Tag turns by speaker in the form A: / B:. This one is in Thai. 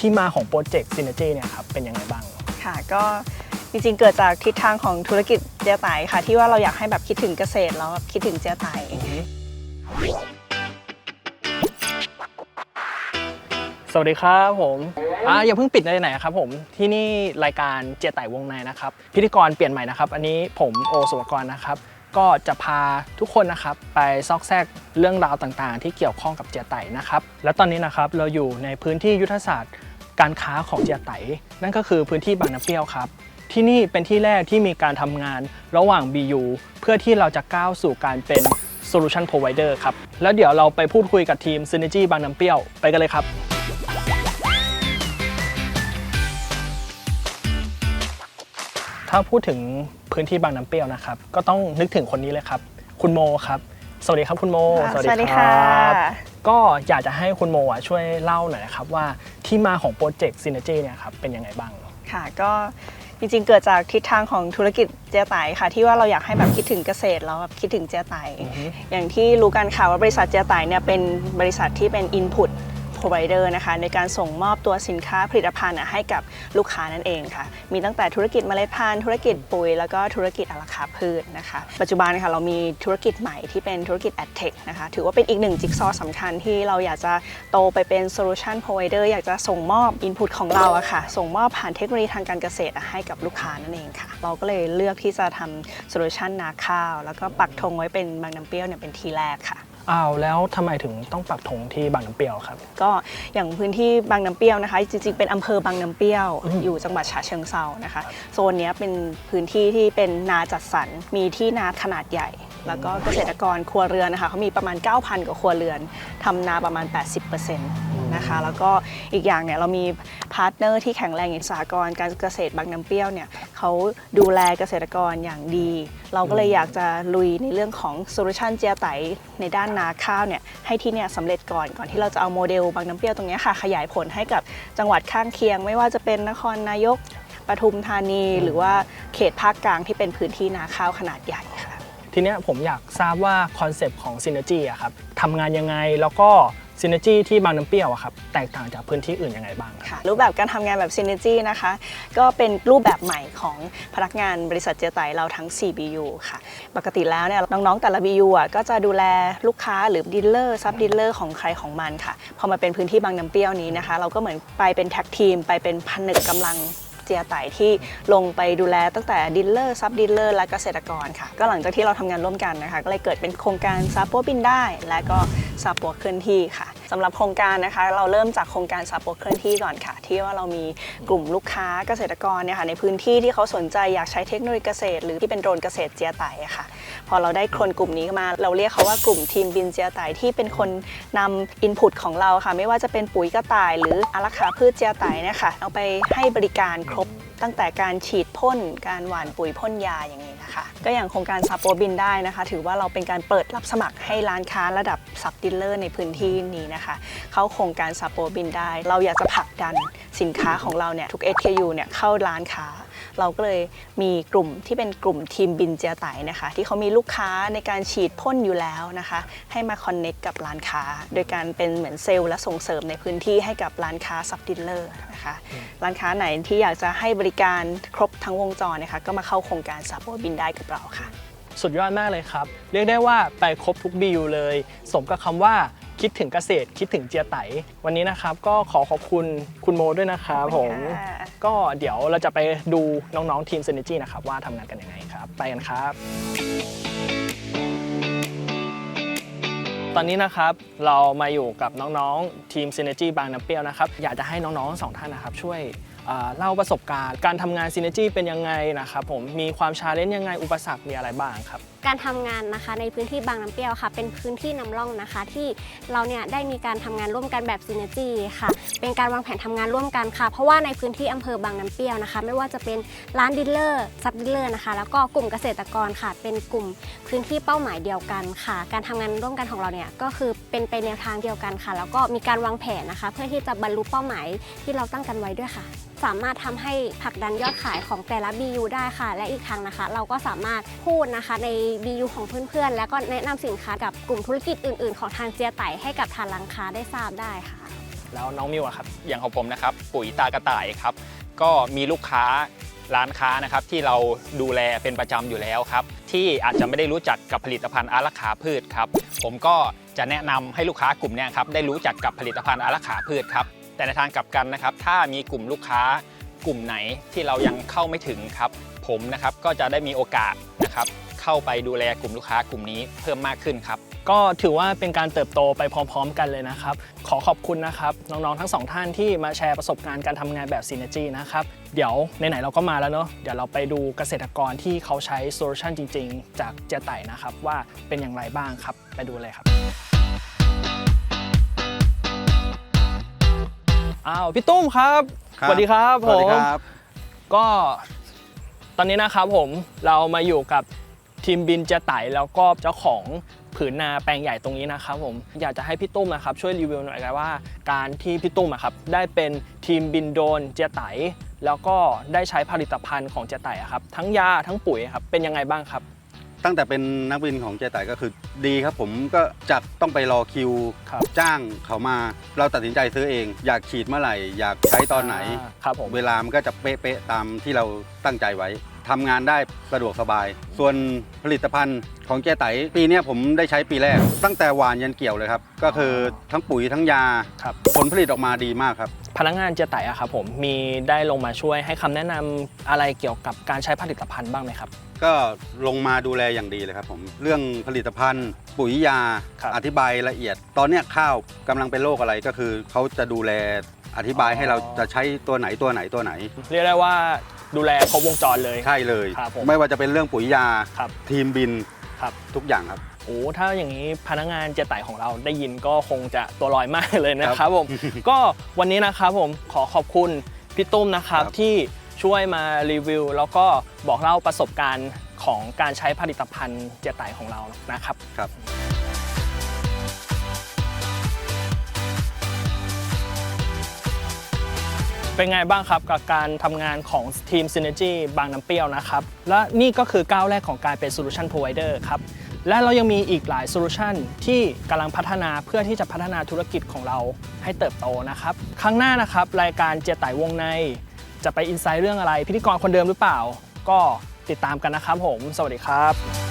A: ที่มาของโปรเจกต์ Synergy เนี่ยครับเป็นยังไงบ้าง
B: ค่ะก็จริงๆ เกิดจากทิศทางของธุรกิจเจียไตค่ะ ที่ว่าเราอยากให้แบบคิดถึงเกษตรแล้วแบบคิดถึงเจียไต
A: สวัสดีครับผมอ่าอย่าเพิ่งปิดเลยไหนครับผมที่นี่รายการเจียไต่วงในนะครับ พิธีกรเปลี่ยนใหม่นะครับ อันนี้ผมโอสุวกรนะครับ ก็จะพาทุกคนนะครับ ไปซอกแซกเรื่องราวต่างๆ ที่เกี่ยวข้องกับเจียไต่นะครับ และตอนนี้นะครับเราอยู่ในพื้นที่ยุทธศาสตร์ การค้าของเจียไต นั่นก็คือพื้นที่บางน้ำเปรี้ยวครับ ที่นี่เป็นที่แรกที่มีการทำงานระหว่าง BU เพื่อที่เราจะก้าวสู่การเป็น Solution Provider ครับ แล้วเดี๋ยวเราไปพูดคุยกับทีม Synergy บางน้ำเปรี้ยวไปกันเลยครับ ถ้าพูดถึงพื้นที่บางน้ำเปรี้ยวนะครับ ก็ต้องนึกถึงคนนี้เลยครับ คุณโมครับ สวัสดีครับคุณโม
B: ค่ะสวัสดีค่ะ
A: ก็อยากจะให้คุณโมอะช่วยเล่าหน่อยนะครับว่าที่มาของโปรเจกต์ Synergy เนี่ยครับเป็นยังไงบ้าง
B: ค่ะก็จริงๆ เกิดจากทิศทางของธุรกิจเจียไตค่ะ ที่ว่าเราอยากให้แบบคิดถึงเกษตรแล้วแบบคิดถึงเจียไต
A: อือฮึ
B: อย่างที่รู้กันค่ะว่าบริษัทเจียไตเนี่ยเป็นบริษัทที่เป็น Input Provider นะคะในการส่งมอบตัวสินค้าผลิตภัณฑ์ให้กับลูกค้านั่นเองค่ะ มีตั้งแต่ธุรกิจเมล็ดพันธุ์ธุรกิจปุ๋ย แล้วก็ธุรกิจอาราคาพืชนะคะ ปัจจุบันค่ะเรามีธุรกิจใหม่ที่เป็นธุรกิจ AdTech นะคะ ถือว่าเป็นอีกหนึ่งจิ๊กซอว์สำคัญที่เราอยากจะโตไปเป็น Solution Provider อยากจะส่งมอบ Input ของเราอะค่ะ ส่งมอบผ่านเทคโนโลยีทางการเกษตรให้กับลูกค้านั่นเองค่ะ เราก็เลยเลือกที่จะทำ Solution นาข้าว แล้วก็ปักธงไว้เป็นบางน้ำเปรี้ยวเนี่ยเป็นทีแรกค่ะ
A: อ้าวแล้วทำไมถึงต้องปักธงที่บางน้ำเปรี้ยวครับ
B: ก็อย่างพื้นที่บางน้ำเปรี้ยวนะคะ จริงๆ เป็นอำเภอบางน้ำเปรี้ยว
A: อืม
B: อยู่จังหวัดฉะเชิงเซานะคะ โซนเนี้ยเป็นพื้นที่ที่เป็นนาจัดสรรมีที่นาขนาดใหญ่ แล้วก็เกษตรกรครัวเรือนนะคะเขามีประมาณ 9,000 กว่าครัวเรือนทำนาประมาณ 80%นะคะแล้วก็อีกอย่างเนี่ยเรามีพาร์ทเนอร์ที่แข็งแรงอย่างสหกรการเกษตรบางน้ำเปรี้ยวเนี่ยเขาดูแลเกษตรกรอย่างดี เราก็เลยอยากจะลุยในเรื่องของโซลูชันเจียไตในด้านนาข้าวเนี่ยให้ที่เนี่ยสำเร็จก่อนก่อนที่เราจะเอาโมเดลบางน้ำเปรี้ยวตรงนี้ค่ะ ขยายผลให้กับจังหวัดข้างเคียง ไม่ว่าจะเป็นนครนายกปทุมธานี หรือว่าเขตภาคกลางที่เป็นพื้นที่นาข้าวขนาดใหญ่
A: ทีเนี้ยผมอยากทราบว่าคอนเซปต์ของ Synergy อะครับทำงานยังไงแล้วก็ Synergy ที่บางน้ำเปรี้ยวอะครับแตกต่างจากพื้นที่อื่นยังไงบ้างครับ
B: ค่ะรูปแบบการทำงานแบบ Synergy นะคะก็เป็นรูปแบบใหม่ของพนักงานบริษัทเจไตเราทั้ง 4 BU ค่ะ ปกติแล้วเนี่ยน้องๆแต่ละ BU อะก็จะดูแลลูกค้าหรือดีลเลอร์ซับดีลเลอร์ของใครของมันค่ะ พอมาเป็นพื้นที่บางน้ำเปรี้ยวนี้นะคะ เราก็เหมือนไปเป็นแท็กทีม ไปเป็นพันนึกกำลัง จียไต่ที่ลงไปดูแลตั้งแต่ดีลเลอร์ซับดีลเลอร์และเกษตรกรค่ะ ก็หลังจากที่เราทำงานร่วมกันนะคะ ก็เลยเกิดเป็นโครงการซาปัวบินได้ และก็ซาปัวเคลื่อนที่ค่ะ สำหรับโครงการนะคะ เราเริ่มจากโครงการซาปัวเคลื่อนที่ก่อนค่ะ ที่ว่าเรามีกลุ่มลูกค้าเกษตรกรเนี่ยค่ะในพื้นที่ที่เขาสนใจอยากใช้เทคโนโลยีเกษตร หรือที่เป็นโดรนเกษตรเจียไตค่ะ พอเราได้คนกลุ่มนี้มา เราเรียกเขาว่ากลุ่มทีมบินเจียไตที่เป็นคนนำอินพุตของเราค่ะ ไม่ว่าจะเป็นปุ๋ยกระต่าย หรืออาราคาพืชเจียไตเนี่ยค่ะเอาไปให้บริการครบ ตั้งแต่การฉีดพ่นการหว่านปุ๋ยพ่นยาอย่างนี้นะคะ ก็อย่างโครงการซับโปบินได้นะคะ ถือว่าเราเป็นการเปิดรับสมัครให้ร้านค้าระดับซับดิลเลอร์ในพื้นที่นี้นะคะ เข้าโครงการซับโปบินได้ เราอยากจะผลักดันสินค้าของเราเนี่ยทุก SKU เนี่ยเข้าร้านค้า เราก็เลยมีกลุ่มที่เป็นกลุ่มทีมบินเจียไตนะคะ ที่เขามีลูกค้าในการฉีดพ่นอยู่แล้วนะคะ ให้มาคอนเน็กกับร้านค้า โดยการเป็นเหมือนเซลล์และส่งเสริมในพื้นที่ให้กับร้านค้าซับดิลเลอร์นะคะร้านค้าไหนที่อยากจะให้บริการครบทั้งวงจรนะคะก็มาเข้าโครงการซาโปบินได้กับเราค่ะ
A: สุดยอดมากเลยครับ เรียกได้ว่าไปครบทุก BU เลย สมกับคำว่า คิดถึงเกษตร คิดถึงเจียไต วันนี้นะครับก็ขอขอบคุณคุณโมด้วยนะครับ
B: ขอบ
A: ผ
B: คุ
A: ม
B: ณค่ะ
A: ก็เดี๋ยวเราจะไปดูน้องๆทีม Synergy นะครับว่าทำงานกันยังไงครับ ไปกันครับ ตอนนี้นะครับเรามาอยู่กับน้องๆทีม Synergy บางน้ำเปรี้ยวนะครับ อยากจะให้น้องๆทั้งสองท่านนะครับช่วยอ่า เล่าประสบการณ์ การทำงาน Synergy เป็นยังไงนะครับผมมีความชาเลนจ์ยังไงอุปสรรคมีอะไรบ้างครับ
C: การทำงานนะคะในพื้นที่บางน้ำเปรี้ยวค่ะ เป็นพื้นที่นำร่องนะคะ ที่เราเนี่ยได้มีการทำงานร่วมกันแบบซินเนจีค่ะ เป็นการวางแผนทำงานร่วมกันค่ะ เพราะว่าในพื้นที่อำเภอบางน้ำเปรี้ยวนะคะ ไม่ว่าจะเป็นร้านดีลเลอร์ซับดีลเลอร์นะคะ แล้วก็กลุ่มเกษตรกรค่ะ เป็นกลุ่มพื้นที่เป้าหมายเดียวกันค่ะ การทำงานร่วมกันของเราเนี่ยก็คือเป็นไปแนวทางเดียวกันค่ะ แล้วก็มีการวางแผนนะคะ เพื่อที่จะบรรลุเป้าหมายที่เราตั้งกันไว้ด้วยค่ะสามารถทำให้ผลักดันยอดขายของแต่ละ BU ได้ค่ะ และอีกทางนะคะ เราก็สามารถพูดนะคะใน BU ของเพื่อนๆ แล้วก็แนะนำสินค้ากับกลุ่มธุรกิจอื่น ๆ ของทางเจียไต่ให้กับทางร้านค้าได้ทราบได้ค่ะ
A: แล้วน้องมิวอะครับ
D: อย่างของผมนะครับปุ๋ยตากระต่ายครับก็มีลูกค้าร้านค้านะครับที่เราดูแลเป็นประจำอยู่แล้วครับ ที่อาจจะไม่ได้รู้จักกับผลิตภัณฑ์อารักขาพืชครับ ผมก็จะแนะนำให้ลูกค้ากลุ่มเนี้ครับได้รู้จักกับผลิตภัณฑ์อารักขาพืชครับ แต่ในทางกลับกันนะครับ ถ้ามีกลุ่มลูกค้ากลุ่มไหนที่เรายังเข้าไม่ถึงครับ ผมนะครับก็จะได้มีโอกาสนะครับเข้าไปดูแลกลุ่มลูกค้ากลุ่มนี้เพิ่มมากขึ้นครับ
A: ก็ถือว่าเป็นการเติบโตไปพร้อม ๆ กันเลยนะครับ ขอขอบคุณนะครับ น้องๆทั้งสองท่านที่มาแชร์ประสบการณ์การทำงานแบบ Synergy นะครับ เดี๋ยวไหนๆเราก็มาแล้วเนาะเดี๋ยวเราไปดูเกษตรกรที่เขาใช้โซลูชันจริง ๆ จากเจไตนะครับว่าเป็นอย่างไรบ้างครับไปดูเลยครับ อ้าวพี่ตุ้มครับ
E: ครับ
A: สวัสดีครับ
E: สวัสดี
A: ผม
E: ครับ
A: ก็ตอนนี้นะครับผมเรามาอยู่กับทีมบินเจไตแล้วก็เจ้าของผืนนาแปลงใหญ่ตรงนี้นะครับผมอยากจะให้พี่ตุ้มนะครับช่วยรีวิวหน่อยกันว่า การที่พี่ตุ้มอะครับได้เป็นทีมบินโดรนเจไตแล้วก็ได้ใช้ผลิตภัณฑ์ของเจไตอะครับทั้งยาทั้งปุ๋ยครับเป็นยังไงบ้างครับ
E: ตั้งแต่เป็นนักบินของเจไตก็คือดีครับ ผมก็จากต้องไปรอคิว
A: ครับ
E: จ้างเขามา เราตัดสินใจซื้อเอง อยากฉีดเมื่อไหร่ อยากใช้ตอนไหนา
A: ครับผม
E: เวลามันก็จะเป๊ะๆตามที่เราตั้งใจไว้ ทำงานได้สะดวกสบาย ส่วนผลิตภัณฑ์ของเจไตปีเนี้ยผมได้ใช้ปีแรก ตั้งแต่หวานยันเกี่ยวเลยครับ ก็คือทั้งปุ๋ยทั้งยา
A: ครับ
E: ผลผลิตออกมาดีมากครับ
A: พนักงานเจไตอะครับผมมีได้ลงมาช่วยให้คำแนะนำอะไรเกี่ยวกับการใช้ผลิตภัณฑ์บ้างไหมครับ
E: ก็ลงมาดูแลอย่างดีเลยครับผม เรื่องผลิตภัณฑ์ ปุ๋ยยา
A: ครับ
E: อธิบายละเอียด ตอนเนี้ยข้าวกำลังเป็นโรคอะไรก็คือเขาจะดูแลอธิบายให้เราจะใช้ตัวไหนตัวไหนตัวไหน
A: เรียกได้ว่า ดูแลครบวงจรเลย
E: ใช่เลย
A: ครับผม
E: ไม่ว่าจะเป็นเรื่องปุ๋ยยา
A: ครับ
E: ทีมบิน
A: ครับ
E: ทุกอย่างครับ
A: โอ้ถ้าอย่างนี้พนักงานเจไตของเราได้ยินก็คงจะตัวลอยมากเลยนะค
E: ครั
A: รับบผม ก็วันนี้นะครับผมขอขอบคุณพี่ตุ้มนะครับ
E: ครับ
A: ที่ช่วยมารีวิว แล้วก็บอกเล่าประสบการณ์ของการใช้ผลิตภัณฑ์เจไตของเรานะครับ
E: ครับ
A: เป็นไงบ้างครับกับการทำงานของทีม Synergy บางน้ำเปรี้ยวนะครับ และนี่ก็คือก้าวแรกของการเป็น Solution Provider ครับ และเรายังมีอีกหลายโซลูชันที่กำลังพัฒนาเพื่อที่จะพัฒนาธุรกิจของเราให้เติบโตนะครับ ครั้งหน้านะครับ รายการเจไตวงใน จะไปอินไซต์เรื่องอะไร พิธีกรคนเดิมหรือเปล่า ก็ติดตามกันนะครับผม สวัสดีครับ